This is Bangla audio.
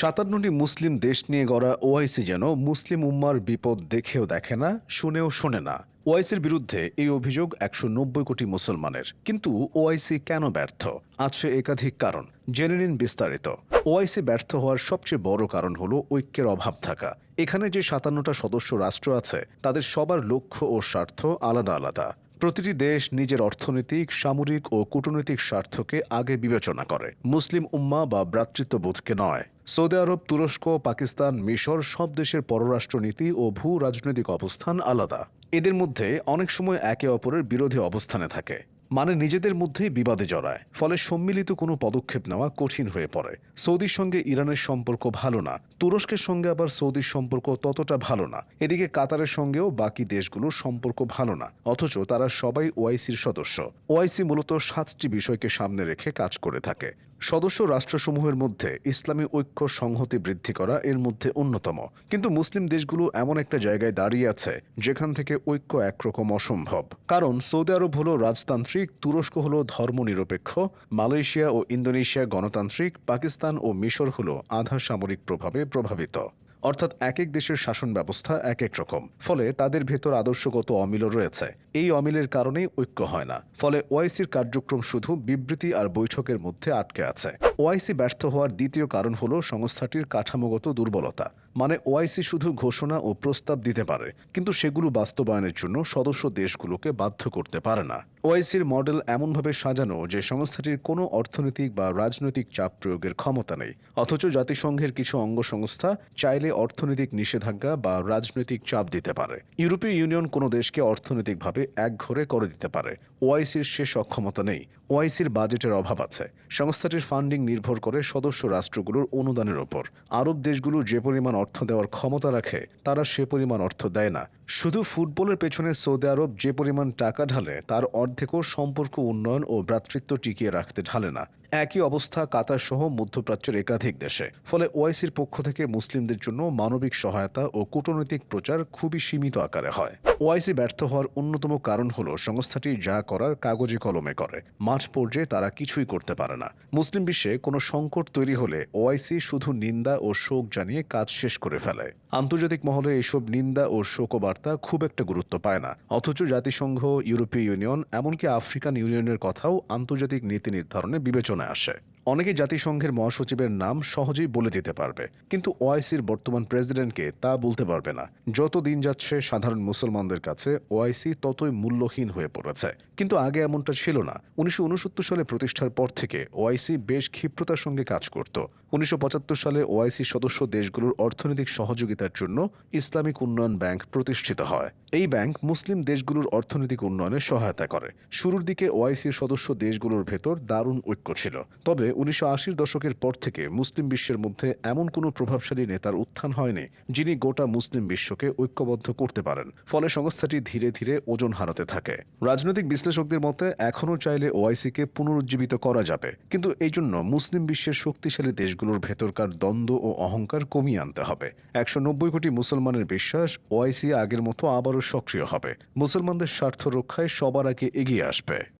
সাতান্নটি মুসলিম দেশ নিয়ে গড়া ওআইসি যেন মুসলিম উম্মার বিপদ দেখেও দেখে না, শুনেও শোনে না। ওআইসির বিরুদ্ধে এই অভিযোগ একশো নব্বই কোটি মুসলমানের। কিন্তু ওআইসি কেন ব্যর্থ? আছে একাধিক কারণ। জেনে নিন বিস্তারিত। ওআইসি ব্যর্থ হওয়ার সবচেয়ে বড় কারণ হল ঐক্যের অভাব থাকা। এখানে যে সাতান্নটা সদস্য রাষ্ট্র আছে, তাদের সবার লক্ষ্য ও স্বার্থ আলাদা আলাদা। প্রতিটি দেশ নিজের অর্থনৈতিক, সামরিক ও কূটনৈতিক স্বার্থকে আগে বিবেচনা করে। মুসলিম উম্মা বা ভ্রাতৃত্ববোধকে নয়। সৌদি আরব, তুরস্ক, পাকিস্তান, মিশর সব দেশের পররাষ্ট্রনীতি ও ভূ রাজনৈতিক অবস্থান আলাদা। এদের মধ্যে অনেক সময় একে অপরের বিরোধী অবস্থানে থাকে। মানে নিজেদের মধ্যেই বিবাদে জড়ায়, ফলে সম্মিলিত কোনো পদক্ষেপ নেওয়া কঠিন হয়ে পড়ে। সৌদির সঙ্গে ইরানের সম্পর্ক ভালো না, তুরস্কের সঙ্গে আবার সৌদির সম্পর্ক ততটা ভালো না। এদিকে কাতারের সঙ্গেও বাকি দেশগুলোর সম্পর্ক ভালো না, অথচ তারা সবাই ওআইসির সদস্য। ওআইসি মূলত সাতটি বিষয়কে সামনে রেখে কাজ করে থাকে। সদস্য রাষ্ট্রসমূহের মধ্যে ইসলামী ঐক্য সংহতি বৃদ্ধি করা এর মধ্যে অন্যতম। কিন্তু মুসলিম দেশগুলো এমন একটা জায়গায় দাঁড়িয়ে আছে, যেখান থেকে ঐক্য একরকম অসম্ভব। কারণ সৌদি আরব হলো রাজতান্ত্রিক তুরস্ক হল ধর্মনিরপেক্ষ, মালয়েশিয়া ও ইন্দোনেশিয়া গণতান্ত্রিক, পাকিস্তান ও মিশর হল আধা সামরিক প্রভাবে প্রভাবিত। অর্থাৎ এক এক দেশের শাসন ব্যবস্থা এক এক রকম। ফলে তাদের ভেতর আদর্শগত অমিল রয়েছে। এই অমিলের কারণেই ঐক্য হয় না। ফলে ওআইসির কার্যক্রম শুধু বিবৃতি আর বৈঠকের মধ্যে আটকে আছে। ওআইসি ব্যর্থ হওয়ার দ্বিতীয় কারণ হল সংস্থাটির কাঠামোগত দুর্বলতা। মানে ওআইসি শুধু ঘোষণা ও প্রস্তাব দিতে পারে, কিন্তু সেগুলো বাস্তবায়নের জন্য সদস্য দেশগুলোকে বাধ্য করতে পারে না। ওআইসির মডেল এমনভাবে সাজানো যে সংস্থাটির কোনো অর্থনৈতিক বা রাজনৈতিক চাপ প্রয়োগের ক্ষমতা নেই, অথচ জাতিসংঘের কিছু অঙ্গ সংস্থা চাইলে অর্থনৈতিক নিষেধাজ্ঞা বা রাজনৈতিক চাপ দিতে পারে। ইউরোপীয় ইউনিয়ন কোনো দেশকে অর্থনৈতিকভাবে একঘরে করে দিতে পারে। ওআইসির সে সক্ষমতা নেই। ওআইসির বাজেটের অভাব আছে। সংস্থাটির ফান্ডিং নির্ভর করে সদস্য রাষ্ট্রগুলোর অনুদানের ওপর। আরব দেশগুলো যে পরিমাণ অর্থ দেওয়ার ক্ষমতা রাখে, তারা সে পরিমাণ অর্থ দেয় না। শুধু ফুটবলের পেছনে সৌদি আরব যে পরিমাণ টাকা ঢালে, তার অর্ধেকও সম্পর্ক উন্নয়ন ও ভ্রাতৃত্ব টিকিয়ে রাখতে ঢালে না। একই অবস্থা কাতার সহ মধ্যপ্রাচ্যের একাধিক দেশে। ফলে ওআইসির পক্ষ থেকে মুসলিমদের জন্য মানবিক সহায়তা ও কূটনৈতিক প্রচার খুবই সীমিত আকারে হয়। ওআইসি ব্যর্থ হওয়ার অন্যতম কারণ হল সংস্থাটি যা করার কাগজে কলমে করে। মাঠ পর্যায়ে তারা কিছুই করতে পারে না। মুসলিম বিশ্বে কোনো সংকট তৈরি হলে ওআইসি শুধু নিন্দা ও শোক জানিয়ে কাজ শেষ করে ফেলে। আন্তর্জাতিক মহলে এসব নিন্দা ও শোকবার্তা খুব একটা গুরুত্ব পায় না। অথচ জাতিসংঘ, ইউরোপীয় ইউনিয়ন, এমনকি আফ্রিকান ইউনিয়নের কথাও আন্তর্জাতিক নীতি নির্ধারণে বিবেচনায় আসে। অনেকে জাতিসংঘের মহাসচিবের নাম সহজেই বলে দিতে পারবে, কিন্তু ওআইসির বর্তমান প্রেসিডেন্টকে তা বলতে পারবে না। যত দিন যাচ্ছে, সাধারণ মুসলমানদের কাছে ওআইসি ততই মূল্যহীন হয়ে পড়েছে। কিন্তু আগে এমনটা ছিল না। উনিশশো উনসত্তর সালে প্রতিষ্ঠার পর থেকে ওআইসি বেশ ক্ষিপ্রতার সঙ্গে কাজ করত। উনিশশো পঁচাত্তর সালে ওআইসি সদস্য দেশগুলোর অর্থনৈতিক সহযোগিতার জন্য ইসলামিক উন্নয়ন ব্যাংক প্রতিষ্ঠিত হয়। এই ব্যাংক মুসলিম দেশগুলোর অর্থনৈতিক উন্নয়নে সহায়তা করে। শুরুর দিকে ওআইসির সদস্য দেশগুলোর ভেতর দারুণ ঐক্য ছিল। তবে উনিশশো আশির দশকের পর থেকে মুসলিম বিশ্বের মধ্যে এমন কোনো প্রভাবশালী নেতার উত্থান হয়নি যিনি গোটা মুসলিম বিশ্বকে ঐক্যবদ্ধ করতে পারেন। ফলে সংস্থাটি ধীরে ধীরে ওজন হারাতে থাকে। রাজনৈতিক বিশ্লেষকদের মতে, এখনও চাইলে ওআইসিকে পুনরুজ্জীবিত করা যাবে। কিন্তু এই জন্য মুসলিম বিশ্বের শক্তিশালী দেশগুলোর ভেতরকার দ্বন্দ্ব ও অহংকার কমিয়ে আনতে হবে। একশো নব্বই কোটি মুসলমানের বিশ্বাস ওআইসি আগের মতো আবারও সক্রিয় হবে। মুসলমানদের স্বার্থ রক্ষায় সবার আগে এগিয়ে আসবে।